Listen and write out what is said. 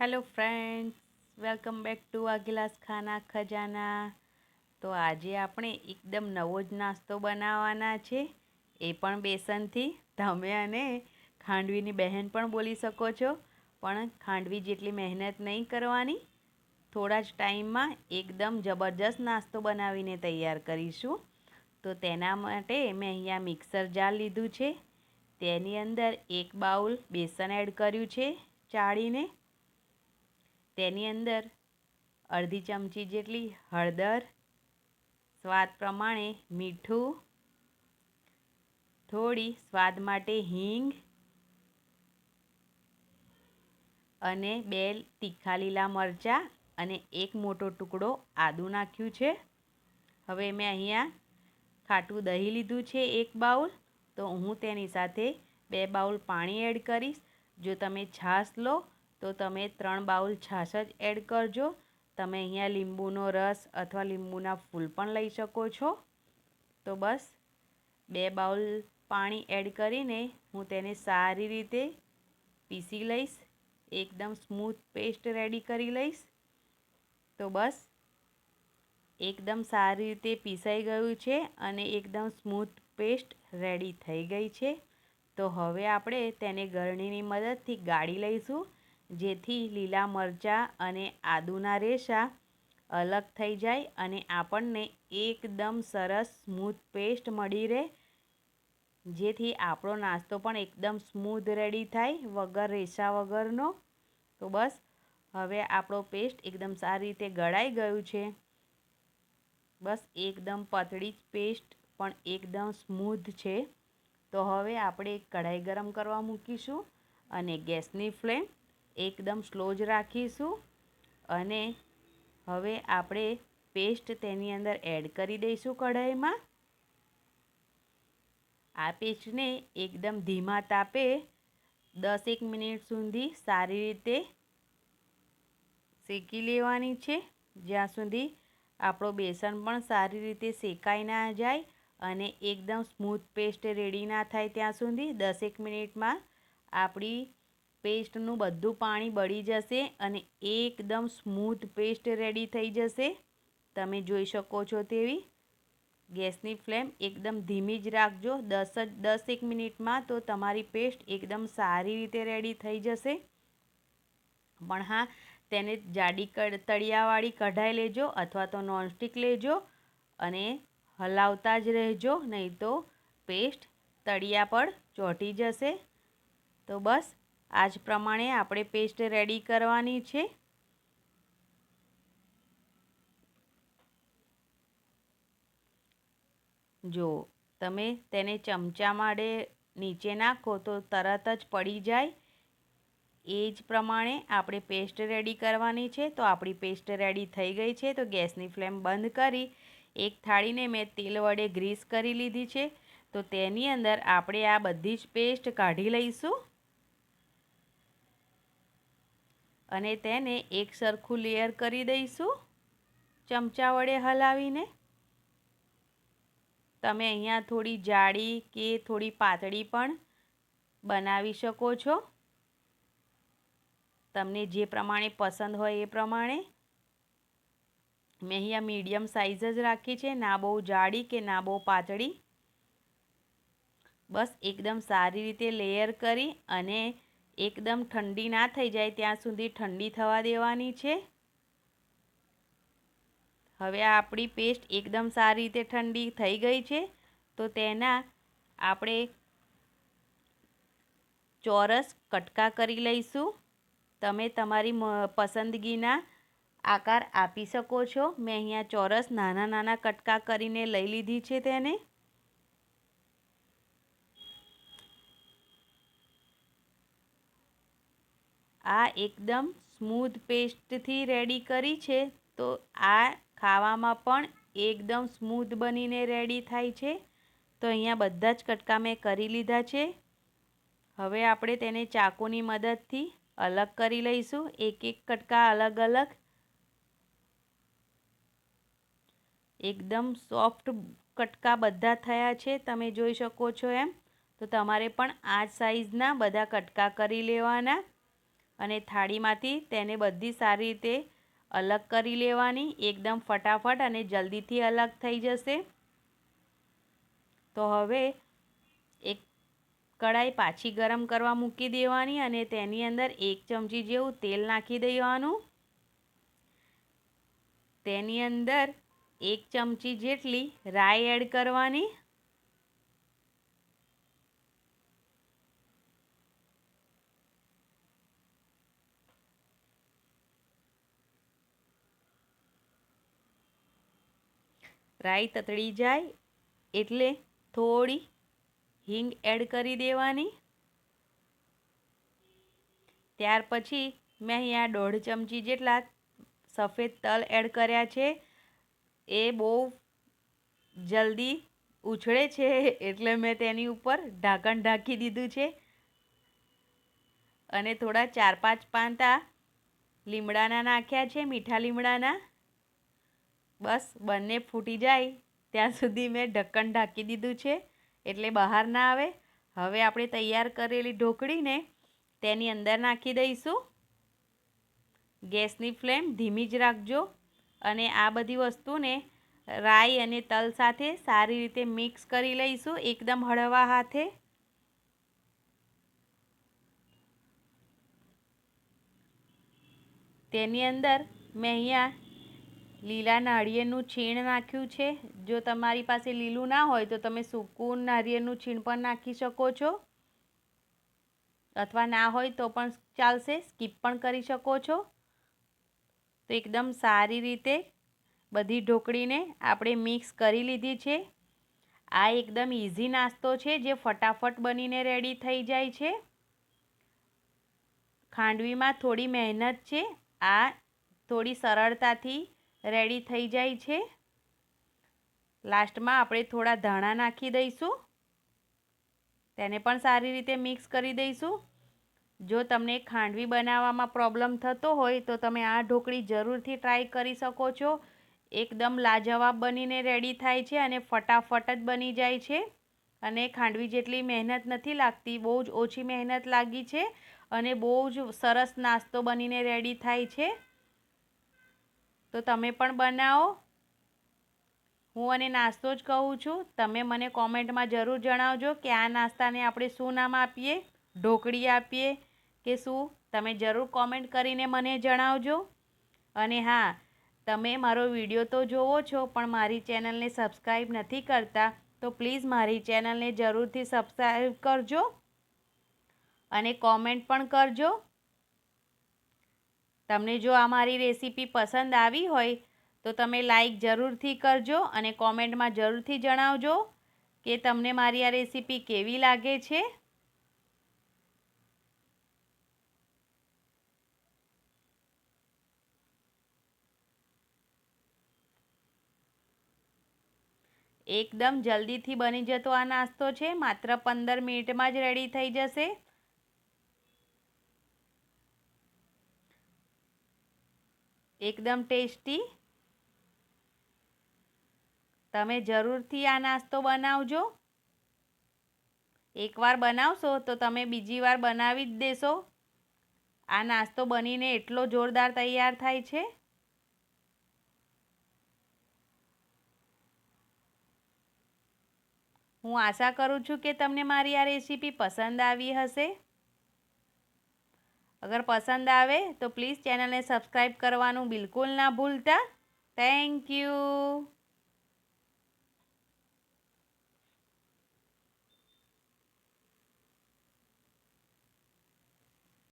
Hello friends welcome back to અગિલાસ Khana Khazana તો આજે આપણે એકદમ નવો જ નાસ્તો બનાવવાના છે. એ પણ બેસનથી. તમે અને ખાંડવીની બહેન પણ બોલી શકો છો. પણ ખાંડવી જેટલી મહેનત નહીં કરવાની. થોડા જ ટાઈમમાં એકદમ જબરજસ્ત નાસ્તો બનાવીને તૈયાર કરીશું. તો તેના માટે મેં અહીંયા મિક્સર જાર લીધું છે. તેની અંદર એક બાઉલ બેસન એડ કર્યું છે. ચાળીને તેની અંદર અડધી ચમચી જેટલી હળદર, સ્વાદ પ્રમાણે મીઠું, થોડી સ્વાદ માટે હિંગ અને બે તીખા લીલા મરચાં અને એક મોટો ટુકડો આદું નાખ્યું છે. હવે મેં અહીંયા ખાટું દહીં લીધું છે એક બાઉલ. તો હું તેની સાથે બે બાઉલ પાણી એડ કરીશ. જો તમે છાશ લો તો તમે ત્રણ બાઉલ છાશ જ એડ કરજો. તમે અહીંયા લીંબુનો રસ અથવા લીંબુના ફૂલ પણ લઈ શકો છો. તો બસ, બે બાઉલ પાણી એડ કરીને હું તેને સારી રીતે પીસી લઈશ. એકદમ સ્મૂથ પેસ્ટ રેડી કરી લઈશ. તો બસ, એકદમ સારી રીતે પીસાઈ ગયું છે અને એકદમ સ્મૂથ પેસ્ટ રેડી થઈ ગઈ છે. તો હવે આપણે તેને ગરણીની મદદથી ગાળી લઈશું. જેથી લીલા મરચાં અને આદુના રેસા અલગ થઈ જાય અને આપણને એકદમ સરસ સ્મૂથ પેસ્ટ મળી રહે. જેથી આપણો નાસ્તો પણ એકદમ સ્મૂધ રેડી થાય વગર રેસા વગરનો. તો બસ, હવે આપણો પેસ્ટ એકદમ સારી રીતે ગળાઈ ગયું છે. બસ, એકદમ પતળી પેસ્ટ પણ એકદમ સ્મૂધ છે. તો હવે આપણે કઢાઈ ગરમ કરવા મૂકીશું અને ગેસની ફ્લેમ એકદમ સ્લો જ રાખીશું અને હવે આપણે પેસ્ટ તેની અંદર એડ કરી દઈશું કઢાઈમાં. આ પેસ્ટને એકદમ ધીમા તાપે દસેક મિનિટ સુધી સારી રીતે શેકી લેવાની છે. જ્યાં સુધી આપણો બેસન પણ સારી રીતે શેકાઈ ના જાય અને એકદમ સ્મૂથ પેસ્ટ રેડી ના થાય ત્યાં સુધી દસેક મિનિટમાં આપણી પેસ્ટનું બધું પાણી બળી જશે અને એકદમ સ્મૂથ પેસ્ટ રેડી થઈ જશે. તમે જોઈ શકો છો તેવી ગેસની ફ્લેમ એકદમ ધીમી જ રાખજો. દસ જ, દસ એક મિનિટમાં તો તમારી પેસ્ટ એકદમ સારી રીતે રેડી થઈ જશે. પણ હા, તેને જાડી તળિયાવાળી કઢાઈ લેજો અથવા તો નોનસ્ટિક લેજો અને હલાવતા જ રહેજો. નહીં તો પેસ્ટ તળિયા પર ચોંટી જશે. તો બસ આ જ પ્રમાણે આપણે પેસ્ટ રેડી કરવાની છે. જો તમે તેને ચમચા માડે નીચે નાખો તો તરત જ પડી જાય. એ જ પ્રમાણે આપણે પેસ્ટ રેડી કરવાની છે. તો આપણી પેસ્ટ રેડી થઈ ગઈ છે. તો ગેસની ફ્લેમ બંધ કરી એક થાળીને મેં તેલ વડે ગ્રીસ કરી લીધી છે. તો તેની અંદર આપણે આ બધી જ પેસ્ટ કાઢી લઈશું. અને તેને એક સરખું લેયર કરી દઈશું, ચમચા વડે હલાવીને. તમે અહીંયા થોડી જાડી કે થોડી પાતળી પણ બનાવી શકો છો. તમને જે પ્રમાણે પસંદ હોય એ પ્રમાણે. મેં અહીંયા મીડિયમ સાઇઝ જ રાખી છે, ના બહુ જાડી કે ના બહુ પાતળી. બસ એકદમ સારી રીતે લેયર કરી અને એકદમ ઠંડી ના થઈ જાય ત્યાં સુધી ઠંડી થવા દેવાની છે. હવે આપણી પેસ્ટ એકદમ સારી રીતે ઠંડી થઈ ગઈ છે. તો તેના આપણે ચોરસ કટકા કરી લઈશું. તમે તમારી પસંદગીના આકાર આપી શકો છો. મેં અહીંયા ચોરસ નાના નાના કટકા કરીને લઈ લીધી છે તેને. આ એકદમ સ્મૂધ પેસ્ટથી રેડી કરી છે. તો આ ખાવામાં પણ એકદમ સ્મૂધ બનીને રેડી થાય છે. તો અહીંયા બધા જ કટકા મેં કરી લીધા છે. હવે આપણે તેને ચાકુની મદદથી અલગ કરી લઈશું. એક એક કટકા અલગ અલગ. એકદમ સોફ્ટ કટકા બધા થયા છે. તમે જોઈ શકો છો એમ. તો તમારે પણ આ સાઈઝના બધા કટકા કરી લેવાના. અને થાળીમાંથી તેને બધી સારી રીતે અલગ કરી લેવાની, એકદમ ફટાફટ અને જલ્દીથી અલગ થઈ જશે. તો હવે એક કઢાઈ પાછી ગરમ કરવા મૂકી દેવાની અને તેની અંદર એક ચમચી જેવું તેલ નાખી દેવાનું. તેની અંદર એક ચમચી જેટલી રાઈ એડ કરવાની. રાઈ તતડી જાય એટલે થોડી હિંગ એડ કરી દેવાની. ત્યાર પછી મેં અહીંયા દોઢ ચમચી જેટલા સફેદ તલ એડ કર્યા છે. એ બહુ જલ્દી ઉછળે છે એટલે મેં તેની ઉપર ઢાંકણ ઢાંકી દીધું છે. અને થોડા ચાર પાંચ પાંતા લીમડાના નાખ્યા છે, મીઠા લીમડાના. બસ બંને ફૂટી જાય, ત્યાં સુધી મેં ઢક્કન ઢાંકી દીધું છે, એટલે બહાર ના આવે. હવે આપણે તૈયાર કરેલી ઢોકળીને તેની અંદર નાખી દઈશું. ગેસની ફ્લેમ ધીમી જ રાખજો અને આ બધી વસ્તુને રાઈ અને તલ સાથે સારી રીતે મિક્સ કરી લઈશું એકદમ હળવા હાથે. તેની અંદર મેં અહીંયા લીલા નાળિયેરનું છીણ નાખ્યું છે. જો તમારી પાસે લીલું ના હોય તો તમે સૂકું નાળિયેરનું છીણ પણ નાખી શકો છો. અથવા ના હોય તો પણ ચાલશે, સ્કીપ પણ કરી શકો છો. તો એકદમ સારી રીતે બધી ઢોકળીને આપણે મિક્સ કરી લીધી છે. આ એકદમ ઇઝી નાસ્તો છે, જે ફટાફટ બનીને રેડી થઈ જાય છે. ખાંડવીમાં થોડી મહેનત છે. આ થોડી સરળતાથી રેડી થઈ જાય છે. લાસ્ટમાં આપણે થોડા ધાણા નાખી દઈશું. તેને પણ સારી રીતે મિક્સ કરી દઈશું. જો તમને ખાંડવી બનાવવામાં પ્રોબ્લેમ થતો હોય તો તમે આ ઢોકળી જરૂરથી ટ્રાય કરી શકો છો. એકદમ લાજવાબ બનીને રેડી થાય છે અને ફટાફટ જ બની જાય છે. અને ખાંડવી જેટલી મહેનત નથી લાગતી, બહુ જ ઓછી મહેનત લાગી છે અને બહુ જ સરસ નાસ્તો બનીને રેડી થાય છે. તો તમે પણ બનાવો. હું અને નાસ્તો જ કહું છું. તમે મને કોમેન્ટમાં જરૂર જણાવજો કે આ નાસ્તાને આપણે શું નામ આપીએ, ઢોકળી આપીએ કે શું. તમે જરૂર કોમેન્ટ કરીને મને જણાવજો. અને હા, તમે મારો વીડિયો તો જોવો છો, પણ મારી ચેનલને સબસ્ક્રાઈબ નથી કરતા, તો પ્લીઝ મારી ચેનલને જરૂરથી સબસ્ક્રાઈબ કરજો અને કોમેન્ટ પણ કરજો. તમને જો આ મારી રેસીપી પસંદ આવી હોય, તો તમે લાઈક જરૂરથી કરજો અને કોમેન્ટમાં જરૂરથી જણાવજો કે તમને મારી આ રેસીપી કેવી લાગે છે. એકદમ જલ્દીથી બની જતો આ નાસ્તો છે, માત્ર પંદર મિનિટમાં જ રેડી થઈ જશે. એકદમ ટેસ્ટી. તમે જરૂરથી આ નાસ્તો બનાવજો. એકવાર બનાવશો તો તમે બીજી વાર બનાવી જ દેશો. આ નાસ્તો બનીને એટલો જોરદાર તૈયાર થાય છે. હું આશા કરું છું કે તમને મારી આ રેસીપી પસંદ આવી હશે. અગર પસંદ આવે તો પ્લીઝ ચેનલને સબસ્ક્રાઈબ કરવાનું બિલકુલ ના ભૂલતા. Thank you